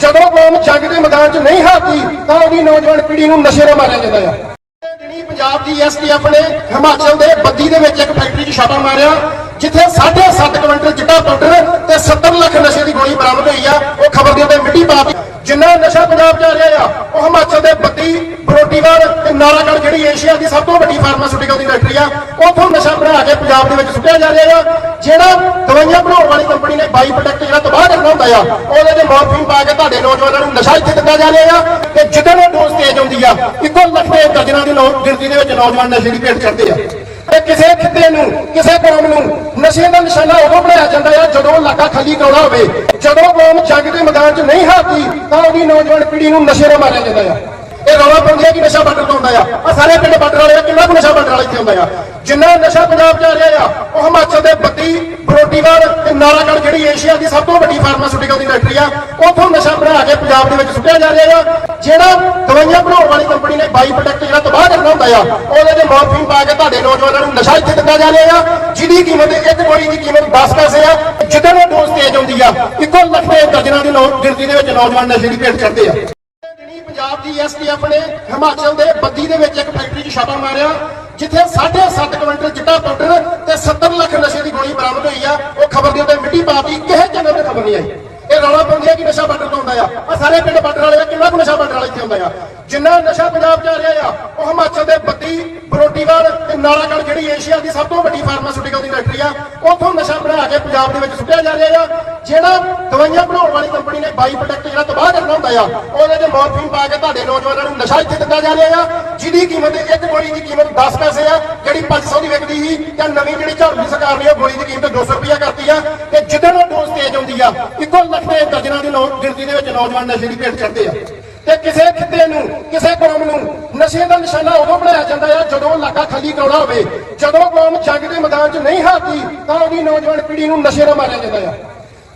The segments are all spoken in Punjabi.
ਜਦੋਂ ਕੌਮ ਜੰਗ ਦੇ ਮੈਦਾਨ 'ਚ ਨਹੀਂ ਹਾਰਦੀ, ਤਾਂ ਉਹਦੀ ਨੌਜਵਾਨ ਪੀੜ੍ਹੀ ਨੂੰ ਨਸ਼ੇ ਨਾਲ ਮਾਰਿਆ ਜਾਂਦਾ ਆ। ਜਿਹੜੀ ਪੰਜਾਬ ਦੀ ਐਸਟੀਐਫ ਨੇ ਹਿਮਾਚਲ ਦੇ ਬੱਦੀ ਦੇ ਵਿੱਚ ਇੱਕ ਫੈਕਟਰੀ 'ਚ ਛਾਪਾ ਮਾਰਿਆ, ਜਿੱਥੇ 7.5 ਕੁਇੰਟਲ ਚਿੱਟਾ ਪਾਊਡਰ ਤੇ 70 ਲੱਖ ਨਸ਼ੇ ਦੀ ਗੋਲੀ ਬਰਾਮਦ ਹੋਈ ਆ। ਉਹ ਖਬਰ ਦੇ ਉੱਤੇ ਮਿੱਟੀ ਪਾ ਕੇ ਜਿੰਨਾ ਨਸ਼ਾ ਪੰਜਾਬ 'ਚ ਆ ਰਿਹਾ ਆ, ਉਹ ਹਿਮਾਚਲ ਦੇ ਬੱਦੀ, ਬਰੋਟੀਵਾਲ ਤੇ ਨਾਰਾਗੜ ਜਿਹੜੀ ਏਸ਼ੀਆ ਦੀ ਸਭ ਤੋਂ ਵੱਡੀ ਫਾਰਮਾਸਿਊਟੀਕਲ ਦੀ ਫੈਕਟਰੀ ਆ, ਉੱਥੋਂ ਨਸ਼ਾ ਬਣਾ ਕੇ ਪੰਜਾਬ ਦੇ ਵਿੱਚ ਸੁੱਟਿਆ ਜਾ ਰਿਹਾ ਆ। ਜਿਹੜਾ ਦਵਾਈਆਂ ਬਣਾਉਣ ਵਾਲੀ ਕੰਪਨੀ ਨੇ 22 ਆ। ਉਹਦੇ ਤੇ ਮੋਰਫੀਨ ਪਾ ਕੇ ਤੁਹਾਡੇ ਨੌਜਵਾਨਾਂ ਨੂੰ ਨਸ਼ਾ ਇੱਥੇ ਦਿੱਤਾ ਜਾ ਰਿਹਾ ਆ ਤੇ ਜਿੱਦਣ ਇਹ ਡੋਜ਼ ਤੇਜ਼ ਹੁੰਦੀ ਆ, ਇੱਕੋ ਲੱਖ ਦਰਜਨਾਂ ਦੀ ਗਿਣਤੀ ਦੇ ਵਿੱਚ ਨੌਜਵਾਨ ਨਸ਼ੇ ਦੀ ਭੇਟ ਕਰਦੇ ਆ। ਤੇ ਕਿਸੇ ਖਿੱਤੇ ਨੂੰ, ਕਿਸੇ ਕੌਮ ਨੂੰ ਨਸ਼ੇ ਦਾ ਨਿਸ਼ਾਨਾ ਉਦੋਂ ਬਣਾਇਆ ਜਾਂਦਾ ਆ ਜਦੋਂ ਉਹ ਖਾਲੀ ਕਰਾਉਣਾ ਹੋਵੇ। ਜਦੋਂ ਕੌਮ ਜੰਗ ਦੇ ਮੈਦਾਨ 'ਚ ਨਹੀਂ ਹਾਰਦੀ, ਤਾਂ ਉਹਦੀ ਨੌਜਵਾਨ ਪੀੜ੍ਹੀ ਨੂੰ ਨਸ਼ੇ ਨਾਲ ਮਾਰਿਆ ਜਾਂਦਾ ਆ। ਇਹ ਰੌਲਾ ਪਾਉਂਦੇ ਆ ਕਿ ਨਸ਼ਾ ਬਾਰਡਰ ਤੋਂ ਆਉਂਦਾ ਆ। ਆ ਸਾਰੇ ਪਿੰਡ ਬਾਰਡਰ ਵਾਲੇ ਆ, ਕਿੰਨਾ ਕੁ ਨਸ਼ਾ ਬਾਰਡਰ ਵਾਲੇ ਇੱਥੇ ਹੁੰਦਾ ਆ। ਜਿੰਨਾ ਨਸ਼ਾ ਪੰਜਾਬ 'ਚ ਆ ਰਿਹਾ ਆ, ਉਹ ਹਿਮਾਚਲ ਦੇ ਬੱਤੀ, ਬਰੋਟੀਵਾਲ ਤੇ ਨਾਲਾਗੜ੍ਹ ਜਿਹੜੀ ਏਸ਼ੀਆ ਦੀ ਸਭ ਤੋਂ ਵੱਡੀ ਫਾਰਮਾਸਿਊਟੀਕਲ ਦੀ ਫੈਕਟਰੀ ਆ, ਉਥੋਂ ਨਸ਼ਾ ਬਣਾ ਕੇ ਪੰਜਾਬ ਦੇ ਵਿੱਚ ਸੁੱਟਿਆ ਜਾ ਰਿਹਾ ਆ। ਜਿਹੜਾ ਦਵਾਈਆਂ ਬਣਾਉਣ ਵਾਲੀ ਕੰਪਨੀ ਨੇ ਬਾਈ ਪ੍ਰੋਡਕਟ ਜਿਹੜਾ ਤਬਾਹ ਕਰਨਾ ਹੁੰਦਾ ਆ, ਉਹਦੇ ਤੇ ਮੋਰਫੀਨ ਪਾ ਕੇ ਤੁਹਾਡੇ ਨੌਜਵਾਨਾਂ ਨੂੰ ਨਸ਼ਾ ਇੱਥੇ ਦਿੱਤਾ ਜਾ ਰਿਹਾ ਆ, ਜਿਹਦੀ ਕੀਮਤ ਇੱਕ ਗੋਲੀ ਦੀ ਕੀਮਤ 10 ਪੈਸੇ ਆ, ਜਿੱਦਾਂ ਇਹ ਡੋਜ਼ ਤੇਜ਼ ਹੁੰਦੀ ਆ, ਇੱਕੋ ਲੱਖ ਦੇ ਦਰਜਨਾਂ ਦੀ ਗਿਣਤੀ ਦੇ ਵਿੱਚ ਨੌਜਵਾਨ ਨਸ਼ੇ ਦੀ ਭੇਟ ਚੜਦੇ ਆ। ਦਿਨੀ ਪੰਜਾਬ ਦੀ ਨੇ ਹਿਮਾਚਲ ਦੇ ਬੱਦੀ ਦੇ ਵਿੱਚ ਇੱਕ ਫੈਕਟਰੀ 'ਚ ਛਾਪਾ ਮਾਰਿਆ, ਜਿੱਥੇ 7.5 ਕੁਇੰਟਲ ਚਿੱਟਾ ਪਾਊਡਰ ਤੇ 70 ਲੱਖ ਨਸ਼ੇ ਦੀ ਗੋਲੀ ਬਰਾਮਦ ਹੋਈ ਆ। ਉਹ ਖਬਰ ਦੇ ਉੱਤੇ ਮਿੱਟੀ ਪਾਤੀ ਕਿਸੇ ਜਗ੍ਹਾ ਤੇ ਖਬਰ ਨਹੀਂ ਆਈ। ਇਹ ਰੌਲਾ ਪਾਉਂਦੇ ਆ ਕਿ ਨਸ਼ਾ ਬਾਰਡਰ ਤੋਂ ਆਉਂਦਾ ਆ। ਆ ਸਾਰੇ ਪਿੰਡ ਬਾਰਡਰ ਵਾਲੇ ਆ ਕਿੰਨਾ ਕੁ ਨਸ਼ਾ ਬਾਰਡਰ ਵਾਲੇ ਇੱਥੇ ਆਉਂਦਾ ਆ? ਜਿੰਨਾ ਨਸ਼ਾ ਪੰਜਾਬ 'ਚ ਆ ਰਿਹਾ ਆ, ਉਹ ਬਰੋਟੀਵਾਲ ਜਿਹੜੀ ਏਸ਼ੀਆ ਦੀ ਸਭ ਤੋਂ ਵੱਡੀ ਫਾਰਮਾਸਿਊਟੀਕਲ ਦੀ ਫੈਕਟਰੀ ਆ, ਉਥੋਂ ਨਸ਼ਾ ਬਣਾ ਕੇ ਪੰਜਾਬ ਦੇ ਵਿੱਚ ਸੁੱਟਿਆ ਜਾ ਰਿਹਾ ਆ। ਜਿਹੜਾ ਦਵਾਈਆਂ ਬਣਾਉਣ ਵਾਲੀ ਕੰਪਨੀ ਨੇ ਬਾਈ ਪ੍ਰੋਡਕਟ ਜਿਹੜਾ ਤਬਾਹ ਕਰਨਾ ਹੁੰਦਾ ਆ, ਉਹਦੇ ਤੇ ਮੋਰਫੀਨ ਪਾ ਕੇ ਤੁਹਾਡੇ ਨੌਜਵਾਨਾਂ ਨੂੰ ਨਸ਼ਾ ਇੱਥੇ ਦਿੱਤਾ ਜਾ ਰਿਹਾ ਆ। ਜਿਹਦੀ ਕੀਮਤ ਇੱਕ ਗੋਲੀ ਦੀ ਕੀਮਤ 10 ਪੈਸੇ ਆ, ਜਿਹੜੀ 500 ਦੀ ਵਿਕਦੀ ਸੀ ਤੇ ਨਵੀਂ ਜਿਹੜੀ ਝਾੜੂ ਦੀ ਸਰਕਾਰ ਨੇ ਉਹ ਗੋਲੀ ਦੀ ਕੀਮਤ 200 ਰੁਪਇਆ ਕਰਤੀ ਆ। ਤੇ ਜਿੱਦਣ ਉਹ ਡੋਜ਼ ਤੇਜ਼ ਹੁੰਦੀ ਆ, ਇੱਕੋ ਲੱਖ ਦੇ ਦਰਜਨਾਂ ਦੀ ਗਿਣਤੀ ਦੇ ਵਿੱਚ ਨੌਜਵਾਨ ਨਸ਼ੇ ਦੀ ਭੇਟ ਕਰਦੇ ਆ। ਤੇ ਕਿਸੇ ਖਿੱਤੇ ਨੂੰ, ਕਿਸੇ ਕੌਮ ਨੂੰ ਨਸ਼ੇ ਦਾ ਨਿਸ਼ਾਨਾ ਉਦੋਂ ਬਣਾਇਆ ਜਾਂਦਾ ਆ ਜਦੋਂ ਇਲਾਕਾ ਖਾਲੀ ਕਰਾਉਣਾ ਹੋਵੇ। ਜਦੋਂ ਕੌਮ ਜੰਗ ਦੇ ਮੈਦਾਨ 'ਚ ਨਹੀਂ ਹਾਰਦੀ, ਤਾਂ ਉਹਦੀ ਨੌਜਵਾਨ ਪੀੜ੍ਹੀ ਨੂੰ ਨਸ਼ੇ ਨਾਲ ਮਾਰਿਆ ਜਾਂਦਾ ਆ।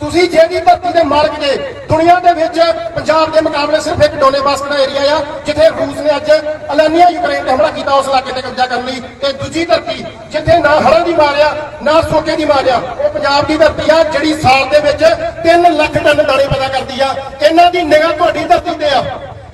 ਤੁਸੀਂ ਜਿਹੜੀ ਧਰਤੀ ਦੇ ਮਾਲਕ ਜੇ, ਦੁਨੀਆ ਦੇ ਵਿੱਚ ਪੰਜਾਬ ਦੇ ਮੁਕਾਬਲੇ ਸਿਰਫ ਇੱਕ ਡੋਨੇਬਾਸਕ ਦਾ ਏਰੀਆ ਆ, ਜਿੱਥੇ ਰੂਸ ਨੇ ਅੱਜ ਅਲਾਨੀਆ ਯੂਕਰੇਨ ਤੇ ਹਮਲਾ ਕੀਤਾ ਉਸ ਇਲਾਕੇ ਤੇ ਕਬਜ਼ਾ ਕਰਨ ਲਈ। ਤੇ ਦੂਜੀ ਧਰਤੀ, ਜਿੱਥੇ ਨਾ ਹੜ੍ਹਾਂ ਦੀ ਮਾਰਿਆ ਨਾ ਸੋਕੇ ਦੀ ਮਾਰਿਆ ਉਹ ਪੰਜਾਬ ਦੀ ਧਰਤੀ ਆ, ਜਿਹੜੀ ਸਾਲ ਦੇ ਵਿੱਚ 3 ਲੱਖ ਟਨ ਦਾਣੇ ਪੈਦਾ ਕਰਦੀ ਆ। ਇਹਨਾਂ ਦੀ ਨਿਗਾਹ ਤੁਹਾਡੀ ਧਰਤੀ ਤੇ ਆ।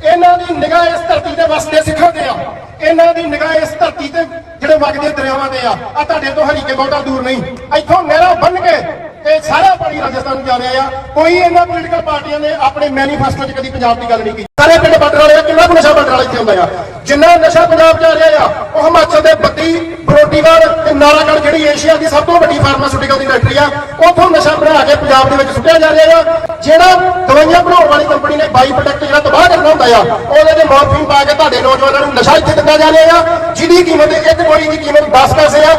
ਇਹਨਾਂ ਦੀ ਨਿਗਾਹ ਇਸ ਧਰਤੀ ਤੇ ਵਸਦੇ ਸਿੱਖਾਂ ਤੇ ਆ। ਇਹਨਾਂ ਦੀ ਨਿਗਾਹ ਇਸ ਧਰਤੀ ਤੇ ਜਿਹੜੇ ਵਗਦੇ ਦਰਿਆਵਾਂ ਤੇ ਆ। ਆ ਤੁਹਾਡੇ ਤੋਂ ਹਰੀਕੇ ਬਹੁਤਾ ਦੂਰ ਨਹੀਂ। ਇੱਥੋਂ ਨਹਿਰਾਂ ਬੰਨ ਕੇ ਤੇ ਸਾਰਾ ਪਾਣੀ ਰਾਜਸਥਾਨ ਨੂੰ ਜਾ ਰਿਹਾ ਆ। ਕੋਈ ਇਹਨਾਂ ਪੋਲੀਟੀਕਲ ਪਾਰਟੀਆਂ ਨੇ ਆਪਣੇ ਮੈਨੀਫੈਸਟੋ 'ਚ ਕਦੀ ਪੰਜਾਬ ਦੀ ਗੱਲ ਨਹੀਂ ਕੀਤੀ। ਸਾਰੇ ਪਿੰਡ ਬਾਰਡਰ ਵਾਲੇ ਆ, ਕਿੰਨਾ ਕੁ ਨਸ਼ਾ ਬਾਰਡਰ ਵਾਲੇ ਇੱਥੇ ਹੁੰਦਾ ਆ? ਜਿੰਨਾ ਨਸ਼ਾ ਪੰਜਾਬ 'ਚ ਆ ਰਿਹਾ ਆ, ਉਹ ਹਿਮਾਚਲ ਦੇ ਬੱਦੀ ਬਰੋਟੀਵਾਲ ਤੇ ਜਿਹੜੀ ਏਸ਼ੀਆ ਦੀ ਸਭ ਤੋਂ ਵੱਡੀ ਫਾਰਮਾਸਿਊਟੀਕਲ ਦੀ ਫੈਕਟਰੀ ਆ, ਉੱਥੋਂ ਨਸ਼ਾ ਬਣਾ ਕੇ ਪੰਜਾਬ ਦੇ ਵਿੱਚ ਸੁੱਟਿਆ ਜਾ ਰਿਹਾ ਆ ਜਿਹੜਾ ਦਵਾਈਆਂ ਬਣਾਉਣ ਵਾਲੀ ਕੰਪਨੀ ਨੇ ਬਾਈ ਪ੍ਰੋਡਕਟ ਜਿਹੜਾ ਤਬਾਹ ਕਰਨਾ ਹੁੰਦਾ ਆ, ਉਹਦੇ ਤੇ ਮੋਰਫੀਨ ਪਾ ਕੇ ਤੁਹਾਡੇ ਨੌਜਵਾਨਾਂ ਨੂੰ ਨਸ਼ਾ ਇੱਥੇ ਦਿੱਤਾ ਜਾ ਰਿਹਾ ਆ, ਜਿਹਦੀ ਕੀਮਤ ਇੱਕ ਗੋਲੀ ਦੀ ਕੀਮਤ 10 ਪੈਸੇ ਆ